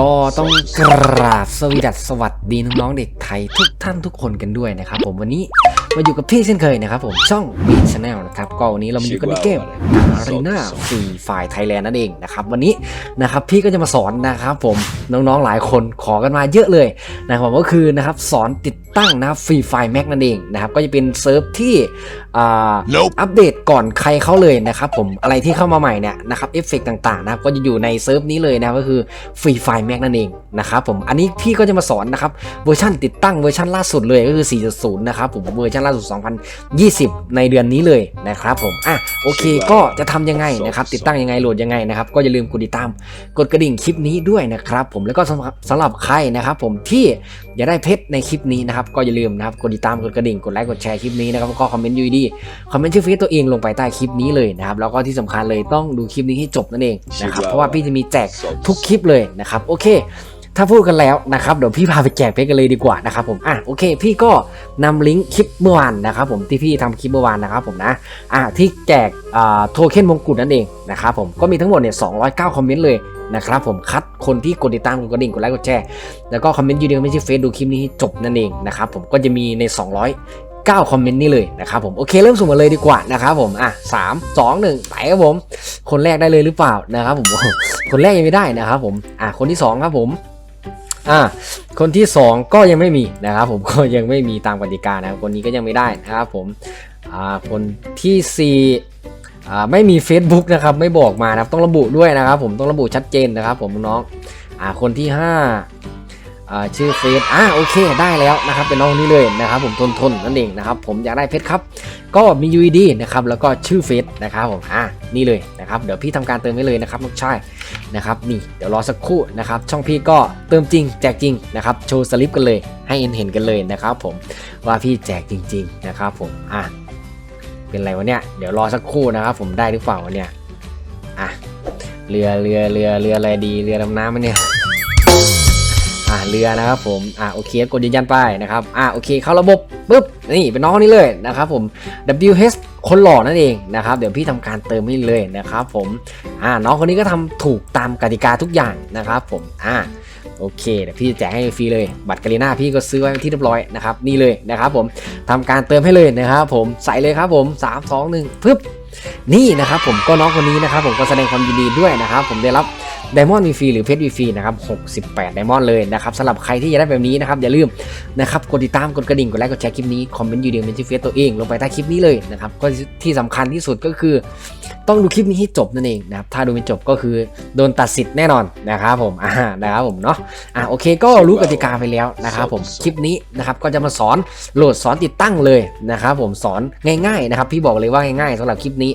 ก็ต้องกราบสวีดัสสวัสดีน้องๆเด็กไทยทุกท่านทุกคนกันด้วยนะครับผมวันนี้มาอยู่กับพี่เช่นเคยนะครับผมช่องบีชแนลนะครับก็วันนี้เรามาอยู่กันในเกมอารีนาฟรีไฟไทยแลนด์นั่นเองนะครับวันนี้นะครับพี่ก็จะมาสอนนะครับผมน้องๆหลายคนขอกันมาเยอะเลยนะครับก็คือนะครับสอนติดตั้งนะครับฟรีไฟแม็กนั่นเองนะครับก็จะเป็นเซิร์ฟที่อ่า Nope อัปเดตก่อนใครเข้าเลยนะครับผมอะไรที่เข้ามาใหม่เนี่ยนะครับเอฟเฟกต่างๆนะครับก็จะอยู่ในเซิร์ฟนี้เลยนะครับก็คือฟรีไฟแม็กนั่นเองนะครับผมอันนี้พี่ก็จะมาสอนนะครับเวอร์ชันติดตั้งเวอร์ชันล่าสุดเลยก็คือ 4.0 นะครับผมเวอร์ชันล่าสุด 2020 ในเดือนนี้เลยนะครับผมอะโอเคก็จะทำยังไงนะครับติดตั้งยังไงโหลดยังไงนะครับก็อย่าลืมกดติดตามกดกระดิ่งคลิปนี้ด้วยนะครับผมแล้วก็สำหรับสำหรับใครนะครับผมที่อยากได้เพชรในคลิปนี้นะครับก็อย่าลืมนะครับกดติดตามกดกระดิ่งกดไลค์กดแชร์คลิปนี้นะครับแล้วก็คอมเมนต์ยูดีคอมเมนต์ชื่อเฟซตัวเองลงไปใต้คลิปนี้เลยนะครับแล้วก็ที่สำคัญเลยต้องดูคลิปนี้ให้จบนั่นเองนะครับเพราะว่าพี่จะมีแจกทุกคลิปเลยนะครับโอเคถ้าพูดกันแล้วนะครับเดี๋ยวพี่พาไปแจกเพชรกันเลยดีกว่านะครับผมอะโอเค พี่ก็นำลิงก์คลิปเมื่อวานนะครับผมที่พี่ทำคลิปเมื่อวานนะครับผมนะอะที่แจกอ่าโทเค็นมงกุฎนั่นเองนะครับผมก็มีทั้งหมดเนี่ย209 คอมเมนต์เลย นะครับผมคัดคนที่กดติดตามกดกระดิ่งกดไลค์กดแชร์แล้วก็คอมเมนต์ยูดีไม่ใช่เฟซดูคลิปนี้จบนั่นเองนะครับผมก็จะมีใน 200 9 คอมเมนต์นี่เลยนะครับผมโอเคเริ่มสุ่มกันเลยดีกว่านะครับผมอะสามสองหนึ่งไปครับผม คนแรกได้เลยหรือเปล่านะครับผมคนแรกยังไม่ได้นะครับผมอะคนที่สองครับผมอะคนที่สองก็ยังไม่มีนะครับผมก็ยังไม่มีตามกติกานะครับคนนี้ก็ยังไม่ได้นะครับผมอ่าคนที่สี่ ไม่มี Facebook นะครับไม่บอกมานะครับต้องระบุด้วยนะครับ ผมต้องระบุชัดเจนนะครับ ผมน้องอ่าคนที่ห้าอ่าชื่อเฟซอ่าโอเคได้แล้วนะครับเป็นน้องนี้เลยนะครับ ผมทนทนนั่นเองนะครับ ผมอยากได้เพชรครับ ก็มี UED นะครับแล้วก็ชื่อเฟซนะครับผมอ่านี่เลยนะครับเดี๋ยวพี่ทำการเติมให้เลยนะครับน้องชายนะครับนี่เดี๋ยวรอสักครู่นะครับช่องพี่ก็เติมจริง แจกจริงนะครับโชว์สลิปกันเลยให้เห็นเห็นกันเลยนะครับ ผมว่าพี่แจกจริง ๆ นะครับ ผมอะ เป็นไรวะเนี่ย เดี๋ยวรอสักครู่นะครับ ผมได้หรือเปล่าวะเนี่ย อะ เรือเรือเรือเรืออะไรดี เรือดำน้ำมันเนี่ย อ่าเรือนะครับผม อ่าโอเคกดยืนยันไปนะครับ อ่าโอเคเข้าระบบปุ๊บ นี่เป็นน้องคนนี้เลยนะครับผม WH คนหล่อนั่นเองนะครับ เดี๋ยวพี่ทำการเติมให้เลยนะครับผม อ่าน้องคนนี้ก็ทำถูกตามกติกาทุกอย่างนะครับผม อ่า โอเคเดี๋ยวพี่จะแจกให้ฟรีเลย บัตรกาลีน่าพี่ก็ซื้อไว้ที่เรียบร้อยนะครับนี่เลยนะครับผมทำการเติมให้เลยนะครับผมใส่เลยครับผม 3 2 1ปึ๊บนี่นะครับผมก็น้องคนนี้นะครับผมก็แสดงความยินดีด้วยนะครับผมได้รับ ไดมอนด์ฟรีหรือเพชรฟรีนะครับ 68 ไดมอนด์เลยนะครับสำหรับใครที่อยากได้แบบนี้นะครับ อย่าลืมนะครับกดติดตามกดกระดิ่งกดไลค์กดแชร์คลิปนี้ คอมเมนต์ยูเดียเป็นชื่อเฟซตัวเองลงไปใต้คลิปนี้เลยนะครับก็ที่สำคัญที่สุดก็คือ ต้องดูคลิปนี้ให้จบนั่นเองนะครับถ้าดูไม่จบก็คือโดนตัดสิทธิ์แน่นอนนะครับผมอ่านะครับผมเนาะอ่าโอเคก็รู้กติกาไปแล้วนะครับผมคลิปนี้นะครับก็จะมาสอนโหลดสอนติดตั้งเลยนะครับผมสอนง่ายๆนะครับพี่บอกเลยว่าง่ายๆสำหรับคลิปนี้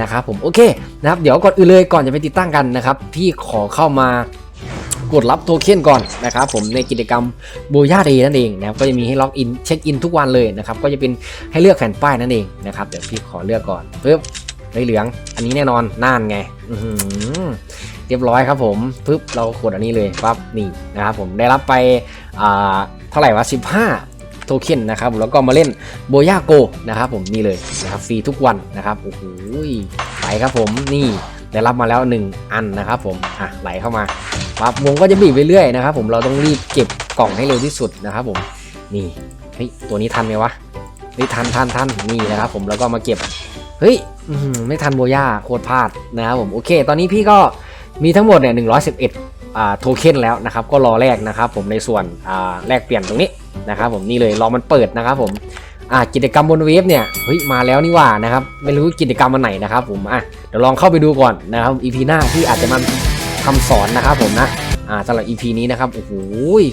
นะครับผมโอเคนะครับเดี๋ยวก่อนอื่นเลยก่อนจะไปติดตั้งกันนะครับพี่ขอเข้ามากดรับโทเค็นก่อนนะครับผมในกิจกรรมโบย่าเดย์นั่นเองนะครับก็จะมีให้ล็อกอินเช็คอินทุกวันเลยนะครับก็จะเป็นให้เลือกแผ่นป้ายนั่นเองนะครับเดี๋ยวพี่ขอเลือกก่อนปึ๊บเฮ้ยเหลือง อันนี้แน่นอนน่านไงอือเรียบร้อยครับผมปึ๊บเรากดอันนี้เลยปั๊บนี่นะครับผมได้รับไปอ่าเท่าไหร่วะ15 โทเค็นนะครับแล้วก็มาเล่นโบย่าโกนะครับผมนี่เลยนะครับฟรีทุกวันนะครับโอ้โหไปครับผมนี่ได้รับมาแล้ว 1 อันนะครับผมอะไหลเข้ามาปั๊บวงก็จะบีบไปเรื่อยนะครับผมเราต้องรีบเก็บกล่องให้เร็วที่สุดนะครับผมนี่เฮ้ยตัวนี้ทันไหมวะเฮ้ยทันทันทันนี่นะครับผมแล้วก็มาเก็บเฮ้ยไม่ทันโบย่าโคตรพลาดนะครับผมโอเค ตอนนี้พี่ก็มีทั้งหมดเนี่ย111อ่าโทเค็นแล้วนะครับ ก็รอแลกนะครับผมในส่วนอ่าแลกเปลี่ยนตรงนี้ นะครับผมนี่เลยรอมันเปิดนะครับผมอ่ากิจกรรมบนเว็บเนี่ยเฮ้ยมาแล้วนี่ว่านะครับไม่รู้กิจกรรมมันไหนนะครับผมอะเดี๋ยวลองเข้าไปดูก่อนนะครับ EP หน้าที่อาจจะมาทำสอนนะครับผมนะอ่าสำหรับ EP นี้นะครับโอ้โห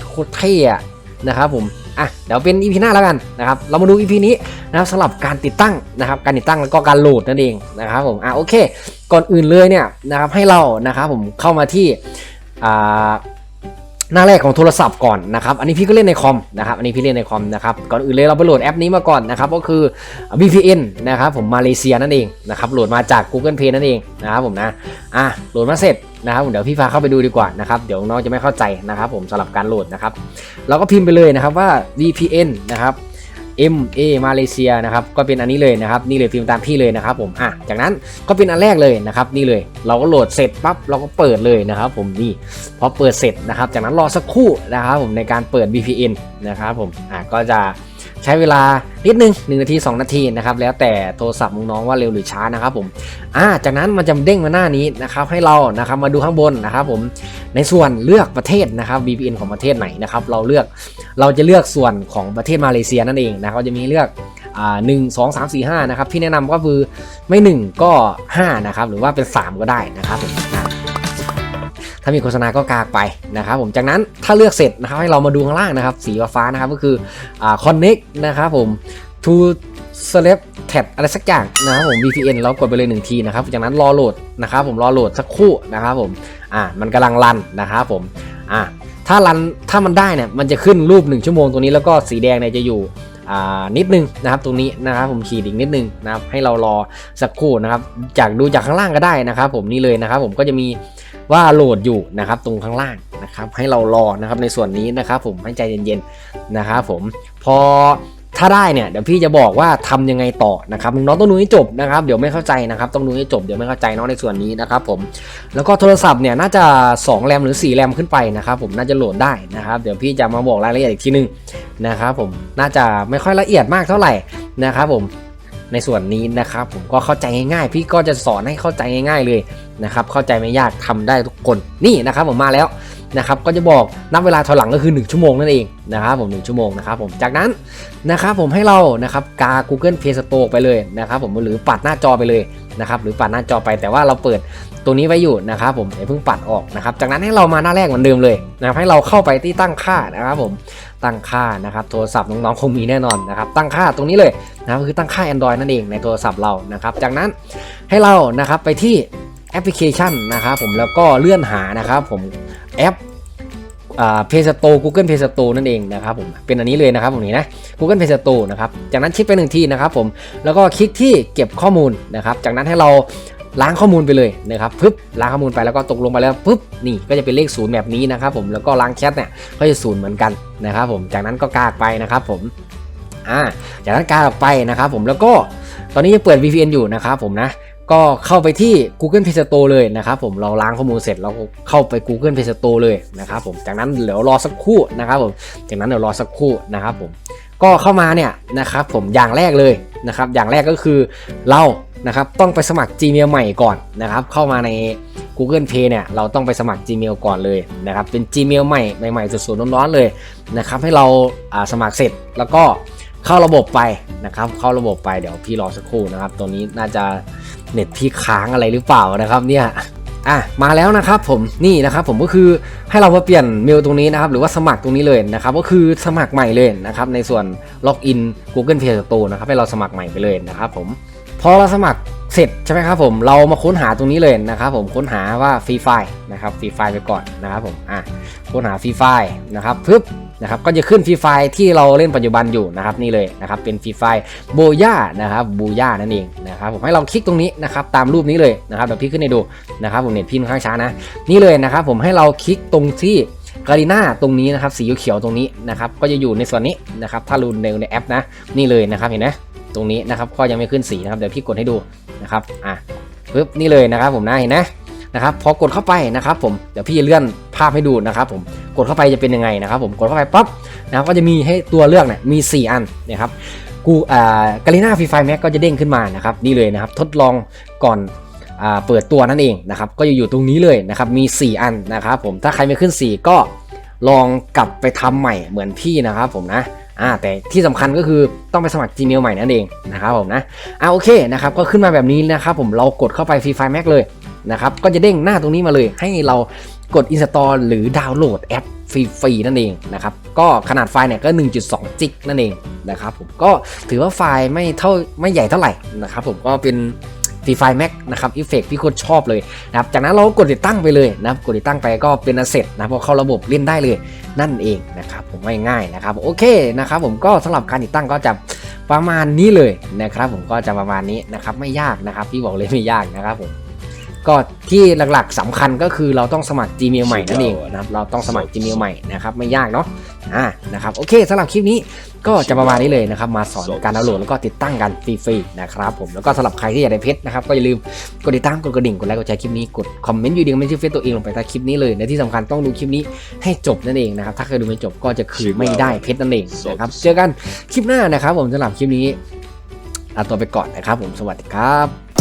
โคตรเท่อะนะครับผมอะเดี๋ยวเป็น EP หน้าแล้วกันนะครับเรามาดู EP นี้นะครับสำหรับการติดตั้งนะครับการติดตั้งแล้วก็การโหลดนั่นเองนะครับผมอะโอเค ก่อนอื่นเลยเนี่ยนะครับให้เรานะครับผมเข้ามาที่อ่า หน้าแรกของโทรศัพท์ก่อนนะครับอันนี้พี่ก็เล่นในคอมนะครับอันนี้พี่เล่นในคอมนะครับก่อนอื่นเลยเราไปโหลดแอปนี้มาก่อนนะครับก็คือ VPN นะครับผมมาเลเซียนั่นเองนะครับโหลดมาจาก Google Play นั่นเองนะครับผมนะอะโหลดมาเสร็จนะครับผมเดี๋ยวพี่พาเข้าไปดูดีกว่านะครับเดี๋ยวน้องจะไม่เข้าใจนะครับผมสำหรับการโหลดนะครับเราก็พิมพ์ไปเลยนะครับว่า VPN นะครับ M A มาเลเซียนะครับก็เป็นอันนี้เลยนะครับนี่เลยพิมพ์ตามพี่เลยนะครับผมอะจากนั้นก็เป็นอันแรกเลยนะครับนี่เลยเราก็โหลดเสร็จปั๊บเราก็เปิดเลยนะครับผมนี่พอเปิดเสร็จนะครับจากนั้นรอสักครู่นะครับผมในการเปิด VPN นะครับผมอะก็จะ ใช้เวลานิดนึง1นาที 2 นาทีนะครับแล้วแต่โทรศัพท์น้องว่าเร็วหรือช้านะครับผมอะจากนั้นมันจะเด้งมาหน้านี้นะครับให้เรานะครับมาดูข้างบนนะครับผมในส่วนเลือกประเทศนะครับ VPN ของประเทศไหนนะครับเราเลือกเราจะเลือกส่วนของประเทศมาเลเซียนั่นเองนะครับจะมีเลือกอ่าหนึ่งสองสามสี่ห้านะครับที่แนะนำก็คือไม่หนึ่งก็ห้านะครับ หรือว่าเป็นสามก็ได้นะครับผม ถ้ามีโฆษณาก็กากไปนะครับผมจากนั้นถ้าเลือกเสร็จนะครับให้เรามาดูข้างล่างนะครับ สีฟ้านะครับก็คืออ่า connect นะครับผม to select tab อะไรสักอย่างนะครับผม VPN เรากดไปเลยหนึ่งทีนะครับจากนั้นรอโหลดนะครับผมรอโหลดสักครู่นะครับผมอ่ามันกำลังรันนะครับผมอ่าถ้ารันถ้ามันได้เนี่ยมันจะขึ้นรูป 1 ชั่วโมงตรงนี้แล้วก็สีแดงเนี่ยจะอยู่อ่านิดนึงนะครับตรงนี้นะครับผมขีดอีกนิดนึงนะครับให้เรารอสักครู่นะครับจากดูจากข้างล่างก็ได้นะครับผมนี่เลยนะครับผมก็จะมี ว่าโหลดอยู่นะครับตรงข้างล่างนะครับให้เรารอนะครับในส่วนนี้นะครับผมให้ใจเย็นๆนะครับผมพอถ้าได้เนี่ยเดี๋ยวพี่จะบอกว่าทำยังไงต่อนะครับน้องต้องดูให้จบนะครับเดี๋ยวไม่เข้าใจนะครับต้องดูให้จบเดี๋ยวไม่เข้าใจเนาะในส่วนนี้นะครับผมแล้วก็โทรศัพท์เนี่ยน่าจะ 2 แรมหรือ 4 แรมขึ้นไปนะครับผมน่าจะโหลดได้นะครับเดี๋ยวพี่จะมาบอกรายละเอียดอีกทีนึงนะครับผมน่าจะไม่ค่อยละเอียดมากเท่าไหร่นะครับผม ในส่วนนี้นะครับผมก็เข้าใจง่ายๆ พี่ก็จะสอนให้เข้าใจง่ายๆเลยนะครับเข้าใจไม่ยากทำได้ทุกคนนี่นะครับผมมาแล้วนะครับก็จะบอกนับเวลาถอยหลังก็คือ 1 ชั่วโมงนั่นเองนะครับผม1ชั่วโมงนะครับผมจากนั้นนะครับผมให้เรานะครับกา Google Play Store ไปเลยนะครับผมหรือปัดหน้าจอไปเลยนะครับหรือปัดหน้าจอไปแต่ว่าเราเปิดตัวนี้ไว้อยู่นะครับผมอย่าเพิ่งปัดออกนะครับจากนั้นให้เรามาหน้าแรกเหมือนเดิมเลยนะครับให้เราเข้าไปที่ตั้งค่านะครับผมตั้งค่านะครับโทรศัพท์น้องๆคงมีแน่นอนนะครับตั้งค่าตรงนี้เลยนะครับคือตั้งค่า Android นั่นเองในโทรศัพท์เรานะครับจากนั้นให้เรานะครับไปที่แอปพลิเคชันนะครับผมแล้วก็เลื่อนหานะครับผม แอปอ่า Play Store Google Play Store นั่นเองนะครับผมเป็นอันนี้เลยนะครับผมนี่นะ Google Play Store นะครับจากนั้นคลิกไปหนึ่งทีนะครับผมแล้วก็คลิกที่เก็บข้อมูลนะครับจากนั้นให้เราล้างข้อมูลไปเลยนะครับปึ๊บล้างข้อมูลไปแล้วก็ตกลงไปแล้วปึ๊บนี่ก็จะเป็นเลขศูนย์แบบนี้นะครับผมแล้วก็ล้างแชทเนี่ยก็จะศูนย์เหมือนกันนะครับผมจากนั้นก็กากไปนะครับผมอ่าจากนั้นกากไปนะครับผมแล้วก็ตอนนี้ยังเปิด VPN อยู่นะครับผมนะ ก็เข้าไปที่ Google Play Store เลยนะครับผมเราล้างข้อมูลเสร็จเราเข้าไป Google Play Store เลยนะครับผมจากนั้นเดี๋ยวรอสักครู่นะครับผมจากนั้นเดี๋ยวรอสักครู่นะครับผมก็เข้ามาเนี่ยนะครับผมอย่างแรกเลยนะครับอย่างแรกก็คือเรานะครับต้องไปสมัคร Gmail ใหม่ก่อนนะครับเข้ามาใน Google Play เนี่ยเราต้องไปสมัคร Gmail ก่อนเลยนะครับเป็น Gmail ใหม่ใหม่ๆสดๆร้อนๆเลยนะครับให้เราสมัครเสร็จแล้วก็เข้าระบบไปนะครับเข้าระบบไปเดี๋ยวพี่รอสักครู่นะครับตัวนี้น่าจะ เน็ตพี่ค้างอะไรหรือเปล่านะครับเนี่ยอะมาแล้วนะครับผมนี่นะครับผมก็คือให้เรามาเปลี่ยนเมลตรงนี้นะครับหรือว่าสมัครตรงนี้เลยนะครับก็คือสมัครใหม่เลยนะครับในส่วนล็อกอิน Google Play Store นะครับให้เราสมัครใหม่ไปเลยนะครับผมพอเราสมัครเสร็จใช่ไหมครับผมเรามาค้นหาตรงนี้เลยนะครับผมค้นหาว่าฟรีไฟนะครับฟรีไฟไปก่อนนะครับผมอะค้นหาฟรีไฟนะครับปึ๊บ นะครับก็จะขึ้นฟรีไฟที่เราเล่นปัจจุบันอยู่นะครับนี่เลยนะครับเป็นฟรีไฟโบย่านะครับบูย่านั่นเองนะครับผมให้เราคลิกตรงนี้นะครับตามรูปนี้เลยนะครับเดี๋ยวพี่ขึ้นให้ดูนะครับผมเน็ตพี่ค่อนข้างช้านะนี่เลยนะครับผมให้เราคลิกตรงที่กาลิน่าตรงนี้นะครับสีเขียวตรงนี้นะครับก็จะอยู่ในส่วนนี้นะครับถ้ารูนในในแอปนะนี่เลยนะครับเห็นไหมตรงนี้นะครับก็ยังไม่ขึ้นสีนะครับเดี๋ยวพี่กดให้ดูนะครับอะปึ๊บนี่เลยนะครับผมนะเห็นนะ นะครับพอกดเข้าไปนะครับผมเดี๋ยวพี่จะเลื่อนภาพให้ดูนะครับผมกดเข้าไปจะเป็นยังไงนะครับผมกดเข้าไปปั๊บนะครับก็จะมีให้ตัวเลือกเนี่ยมี 4 อันนะครับกูอ่ากาลิน่าฟรีไฟแม็กก็จะเด้งขึ้นมานะครับนี่เลยนะครับทดลองก่อนอ่าเปิดตัวนั่นเองนะครับก็จะอยู่ตรงนี้เลยนะครับมี 4 อันนะครับผมถ้าใครไม่ขึ้น 4 ก็ลองกลับไปทำใหม่เหมือนพี่นะครับผมนะอ่าแต่ที่สำคัญก็คือต้องไปสมัคร Gmail ใหม่นั่นเองนะครับผมนะอ่าโอเคนะครับก็ขึ้นมาแบบนี้นะครับผมเรากดเข้าไป Free Fire Max เลย นะครับก็จะเด้งหน้าตรงนี้มาเลย ให้เรากด install หรือดาวน์โหลดแอปฟรีๆนั่นเองนะครับก็ขนาดไฟล์เนี่ยก็ 1.2 จิกนั่นเองนะครับผมก็ถือว่าไฟล์ไม่เท่าไม่ใหญ่เท่าไหร่นะครับผมก็เป็นฟรีไฟแม็กนะครับอีเฟกพี่โคตรชอบเลยนะครับจากนั้นเราก็กดติดตั้งไปเลยนะครับกดติดตั้งไปก็เป็นอันเสร็จนะพอเข้าระบบเล่นได้เลยนั่นเองนะครับผมง่ายๆนะครับโอเคนะครับผมก็สำหรับการติดตั้งก็จะประมาณนี้เลยนะครับผมก็จะประมาณนี้นะครับไม่ยากนะครับพี่บอกเลยไม่ยากนะครับผม ก็ที่หลักๆสำคัญก็คือเราต้องสมัคร Gmail ใหม่นั่นเองนะครับเราต้องสมัคร Gmail ใหม่นะครับไม่ยากเนาะอ่านะครับโอเคสำหรับคลิปนี้ก็จะประมาณนี้เลยนะครับมาสอนการดาวน์โหลดแล้วก็ติดตั้งกันฟรีๆนะครับผมแล้วก็สำหรับใครที่อยากได้เพชรนะครับก็อย่าลืมกดติดตามกดกระดิ่งกดไลค์กดแชร์คลิปนี้กดคอมเมนต์อยู่ดีคอมเมนต์ชื่อเฟซตัวเองลงไปใต้คลิปนี้เลยและที่สำคัญต้องดูคลิปนี้ให้จบนั่นเองนะครับถ้าใครดูไม่จบก็จะคืนไม่ได้เพชรนั่นเองนะครับเจอกันคลิปหน้านะครับผมสำหรับคลิปนี้ลาตัวไปก่อนนะครับผมสวัสดีครับ